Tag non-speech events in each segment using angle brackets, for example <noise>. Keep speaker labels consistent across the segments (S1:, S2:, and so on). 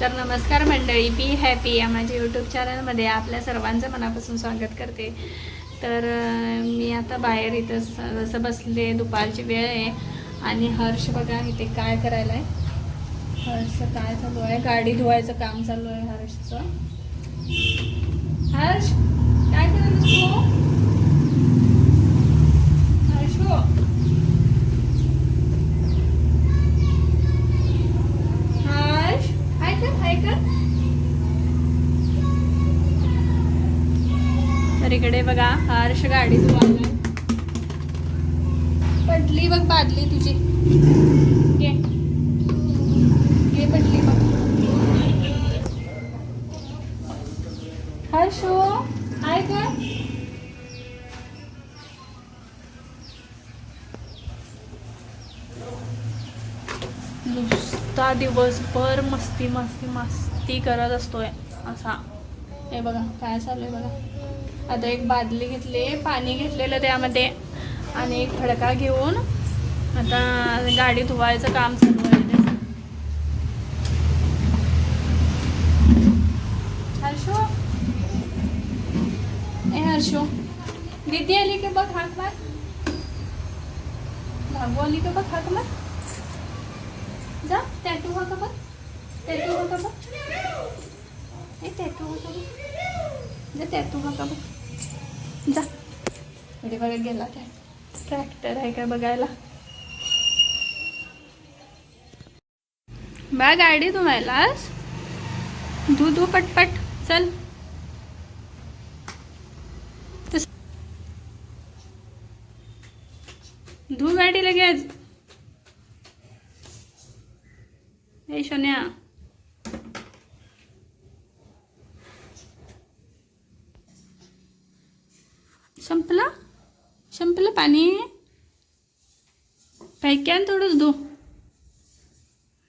S1: तर नमस्कार मंडळी बी हॅपी या माझ्या यूट्यूब चॅनलमध्ये आपल्या सर्वांचं मनापासून स्वागत करते. तर मी आता बाहेर इथं जसं बसले दुपारची वेळ आहे. आणि हर्ष बघा इथे काय करायला आहे हर्ष काय चालू आहे? गाडी धुवायचं काम चालू आहे हर्षचं. हर्ष काय करायला हर्ष हर्ष बघा हर्ष गाडी धुवायला पडली बघ बादली तुझी. घे घे पडली बघ. हर्षो हाय का? नुसता दिवसभर मस्ती मस्ती मस्ती करत असतोय असा. हे बघा काय चालू आहे बघा. आता एक बादली घेतली पाणी घेतलेलं त्यामध्ये आणि एक फडका घेऊन आता गाडी धुवायचं काम चालू आहे. हर्षो? ए हर्षो. दीदी आली की बघ हाक मार. भागू आली का बघ हाक मार. जा टॅटू हा का बघ टॅटू हा का बघ ए टॅटू हा का बघ जा टॅटू हा का बघ जा. म्हणजे बघा गेला त्या ट्रॅक्टर आहे का बघायला? बा गाडी धुवायलास धू धू पटपट. चल. धू गाडी लगेच ए सोन्या. पाणी. पैक्यान थोडंच धु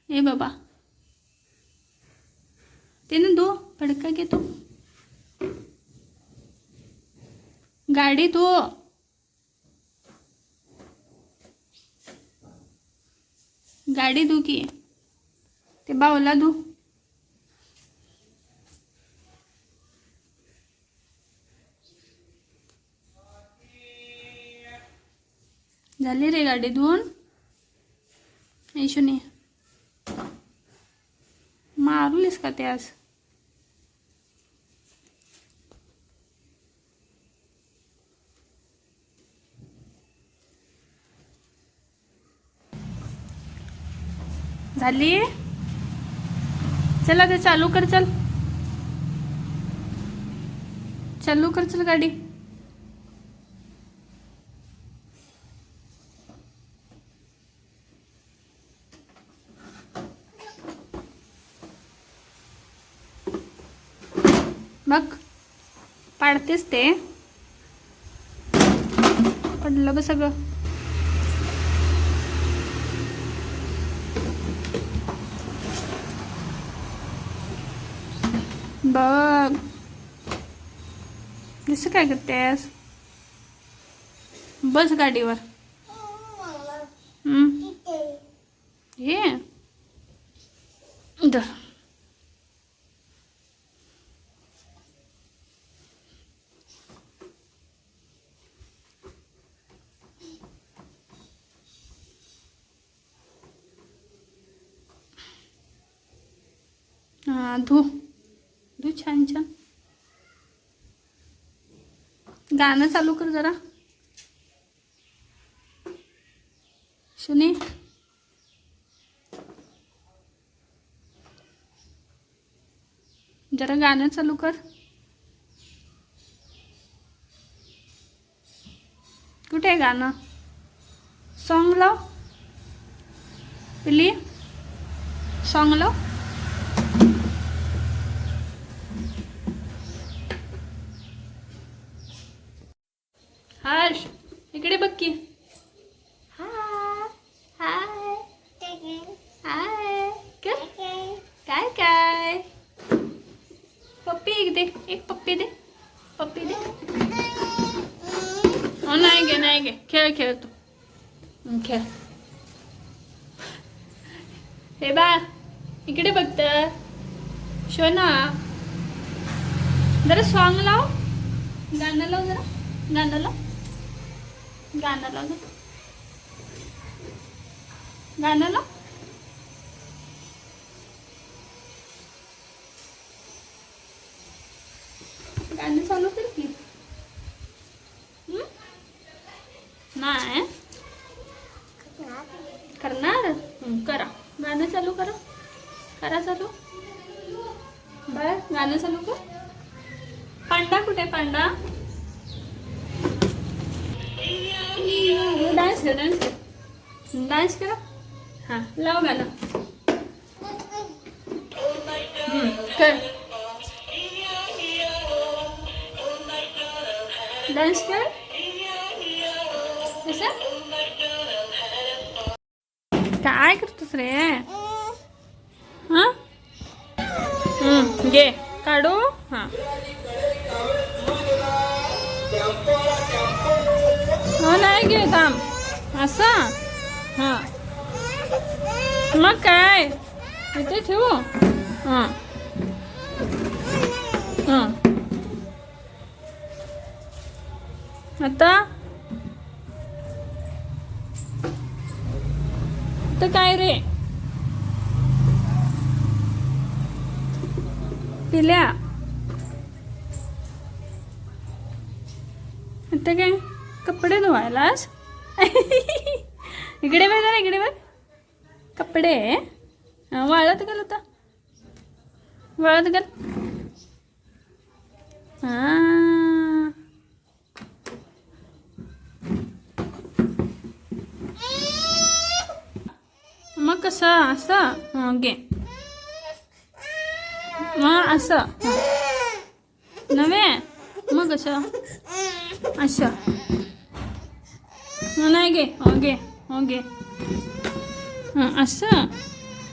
S1: ए बाबा. ते ना धो फडका घे तू. गाडी धो गाडी धू की. ते बावला धू झाली रे गाडी धुवून. ऐशुनी मारलीस का ते आज? झाली? चला ते चालू कर चल. चालू कर चल गाडी. पाडतेस ते पडलं ब सगळं बघ दिसं काय करतेस बस गाडीवर हम्म. धू धू छान छान. गाणं चालू कर जरा. सुने जरा गाणं चालू कर. कुठे आहे गाणं? सॉन्ग लाव. पिली सॉन्ग लाव हर्ष इकडे बघ की हाय हाय हाय कर बाय पप्पी एक दे एक पप्पी दे पप्पी दे। हो नाही गे नाही गे खेळ खेळ तू खेळ हे बा इकडे बघ तर। शोना जरा सॉन्ग लाव गाणं लाव जरा गाणं लाव गाणं लाव जरा। गाणं लाव गाणं चालू कर की हं? नाही करणार हं, करा गाणं चालू करा करा चालू बर गाणं चालू कर पांडा कुठे आहे, पांडा डान्स कर डान्स कर डान्स करा हां लाव गाणं. कर. डान्स कर. काय करतोस रे? हां? घे. काढू? हां. हो नाही घे थांब. असं? हां. मग काय? इथे ठेवू? हां. हां. आता? तर काय रे? पिल्या. आता काय? कपडे धुवायलास? इकडे बघ जरा इकडे बघ. कपडे. वाळत घाल होता वाळत घाल. मग कसं असं? घे. मग असं. नव्हे? मग कसं असं. नाही घे हो घे हो घे असं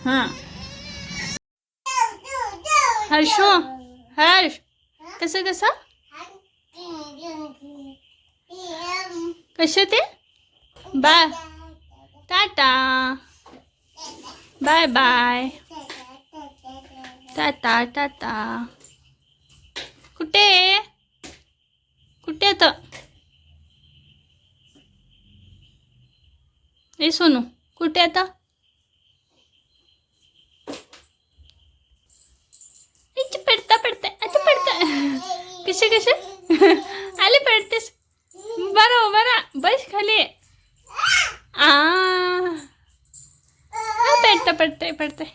S1: हां हर्ष हर्ष कसं कसं कसं ते बाय टाटा बाय बाय टाटा टाटा कुठे कुठे आता ए सोनू कुठे आता? पडता पडता आता पडता कसे कसे? आले बस खाली। आ। पडता पडतंय पडतंय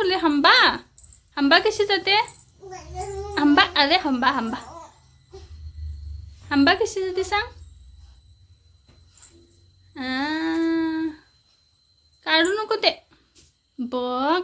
S1: बोलले हंबा हंबा कशी जाते? हंबा अरे हंबा हंबा. हंबा कशी जाते सांग. काढू नको ते. बघ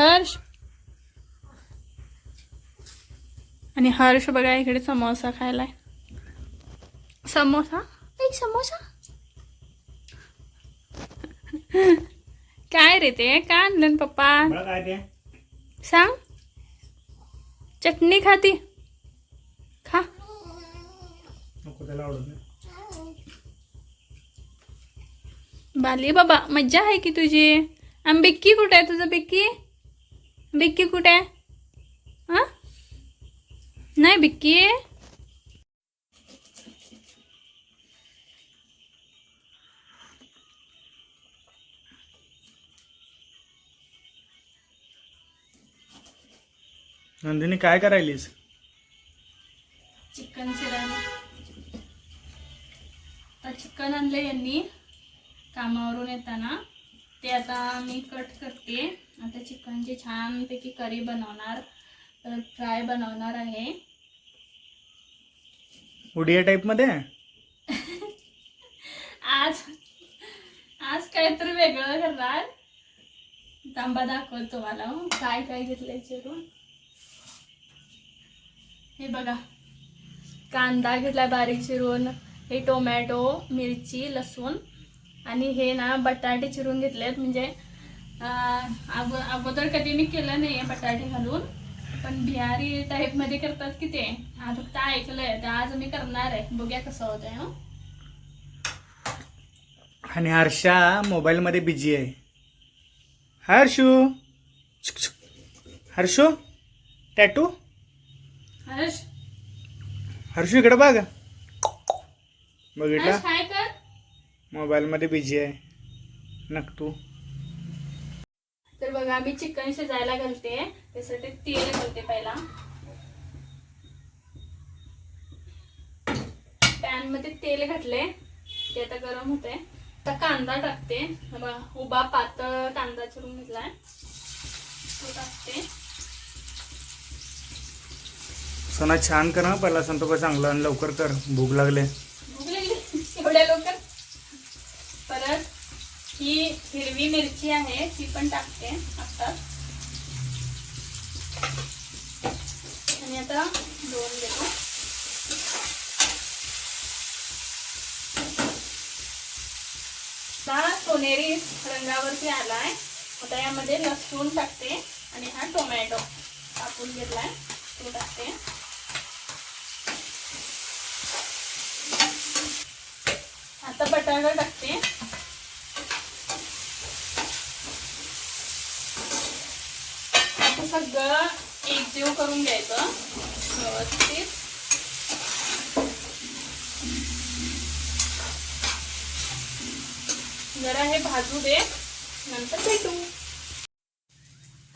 S1: हर्ष. आणि हर्ष बघा इकडे समोसा खायलाय. समोसा? एक समोसा. काय रे ते? काय आणलं पप्पा?
S2: मला काय ते?
S1: सांग. चटणी खाती. खा. बाली बाबा मज्जा आहे की तुझी? आणि बिक्की कुठे आहे तुझं बिक्की? बिक्की कुठे आहे? हां? नाही बिक्की
S2: नंदिनी काय करायलीस?
S1: चिकन आता चिकन आणलं यांनी. कामावरून येताना. ते आता मी कट करते. आता चिकनची छानपैकी करी बनवणार फ्राय बनवणार आहे.
S2: उडिया टाईपमध्ये <laughs>
S1: आज आज काहीतरी वेगळं करणार. तांबा दाखवतो तुम्हाला. हं. काय काय घेतलंय चिरून. हे बघा. कांदा घेतलाय बारीक चिरून हे टोमॅटो मिरची लसूण आणि हे ना बटाटे चिरून घेतलेत. म्हणजे अगोदर कधी मी केलं नाही बटाटे घालून पण बिहारी टाईपमध्ये करतात की ते. फक्त ऐकलंय. तर आज मी करणार आहे. बघूया कसं होतंय हं.
S2: आणि हर्षा मोबाईलमध्ये बिझी आहे. हर्षू. हर्षू? टॅटू?
S1: हर्ष!
S2: हर्षू इकडे बघ. बघितला?
S1: हर्ष काय कर.
S2: मोबाईलमध्ये बिझी आहे. नकटू
S1: तर बघा मी चिकन शिजायला घालते. त्यासाठी तेल घालते पहिला. पॅनमध्ये तेल घातले. ते आता गरम होते आता कांदा टाकते. हा बघा, उभा पातळ कांदा चिरून घेतलाय. तो टाकते.
S2: सोना छान कर ना पहिला सांगतो का चांगलं आणि लवकर कर. भूक लागले.
S1: भूक लागली. एवढ्या लवकर? ही हिरवी मिरची आहे ती पण टाकते आत्ताच आणि आता दोन देतो. हा सोनेरी रंगावरती आलाय. आता यामध्ये लसूण टाकते आणि हा टोमॅटो कापून घेतलाय. तो टाकते. आता बटाटा टाकते. सगळं एकजीव करून घ्यायचं. व्यवस्थित. जरा हे भाजू दे नंतर भेटू.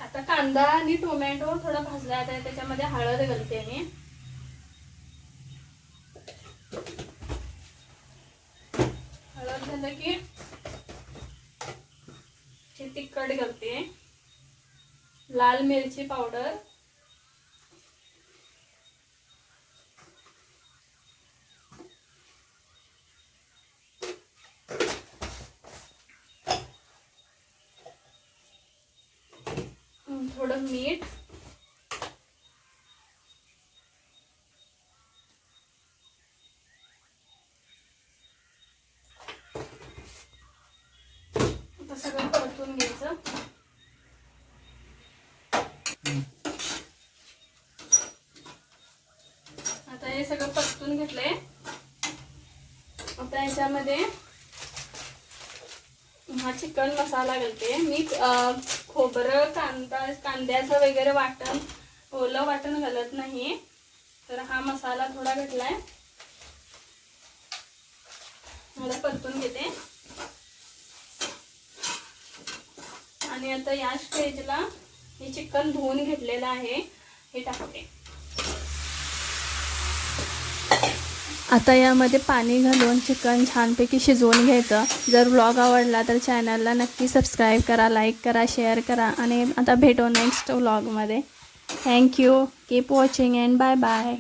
S1: आता कांदा आणि टोमॅटो थोडा भाजला आहे त्याच्यामध्ये हळद घालते मी. हळद झालं की हे तिखट घालते. लाल मिरची पावडर. थोडं मीठ आता सगळं परतून घ्यायचं आणि हे सगळं परतून घेतलंय. आता याच्यामध्ये हा चिकन मसाला घालते. मी खोबरं कांदा कांद्याचं वगैरे वाटण ओलं वाटण घालत नाही. तर हा मसाला थोडा घातलाय. मला परतून घेते. आणि आता या स्टेजला हे चिकन धुवून घेतलेलं आहे. हे टाकते. आता यामध्ये पाणी घालून चिकन छानपैकी शिजवून घ्यायचं. जर व्लॉग आवडला तर चॅनलला नक्की सबस्क्राईब करा लाईक करा शेअर करा आणि आता भेटू next व्लॉगमध्ये thank you keep watching and bye bye